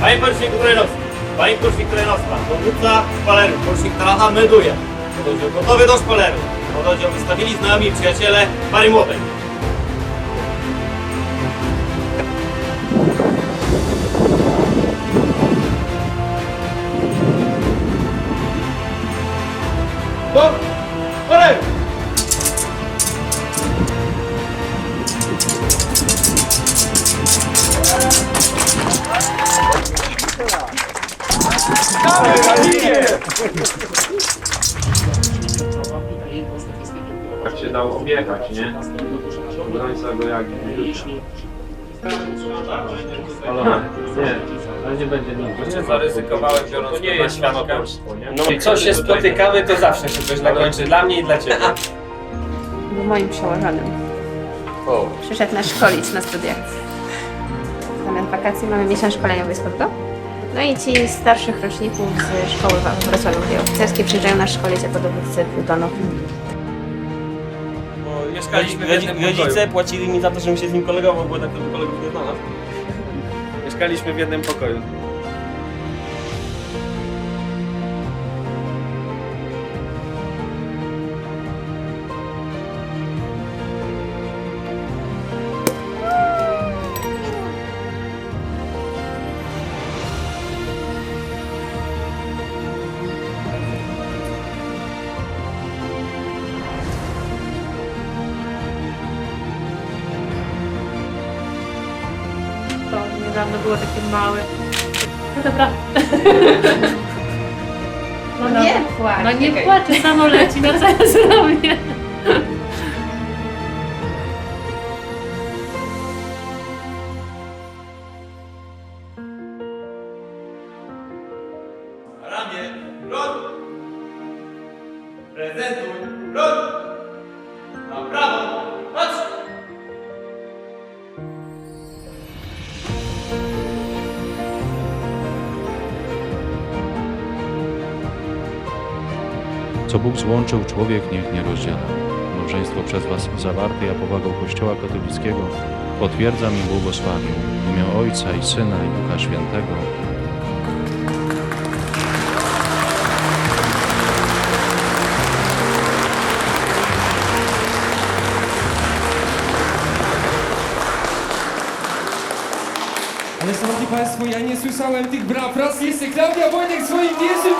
Panie poruczniku Trojnowski, panie porucznik Trojnowski, dowódca szpalerów, porucznik Talacha melduje. Pododdział gotowy do szpaleru. Pododdział wystawili znajomi przyjaciele pary młodej. Jak się dało objechać, nie? Obrońca go jak Ale nie, ale nie będzie nic. Zaryzykowałem biorąc To nie jest świadka. No i co się spotykamy, to zawsze się coś zakończy dla mnie i dla ciebie. Był moim przełożonym. Przyszedł nas szkolić na studiach. Zamiast wakacji mamy miesiąc szkoleniowy z POTO. No i ci z starszych roczników z szkoły w Wrocławiu Oficerskiej przyjeżdżają nas szkolić jako dowódcy plutonów. Bo mieszkaliśmy w Rodzi- jednym pokoju. Rodzice płacili mi za to, żebym się z nim kolegował, bo tak to kolegów nie znalazł. Mieszkaliśmy w jednym pokoju. To niedawno było takie małe. No dobra. No, no, Nie płacz. no nie czekaj. płaczę, samo leci na całe zdrowie. Ramię, broń! Prezentuj, broń! Co Bóg złączył, człowiek niech nie rozdziela. Małżeństwo przez Was zawarte, ja powagą Kościoła katolickiego potwierdzam i błogosławię w imię Ojca i Syna i Ducha Świętego. Ale szanowni państwo, ja nie słyszałem tych braw. Raz jeszcze Klaudia Wojtek swoim wiersem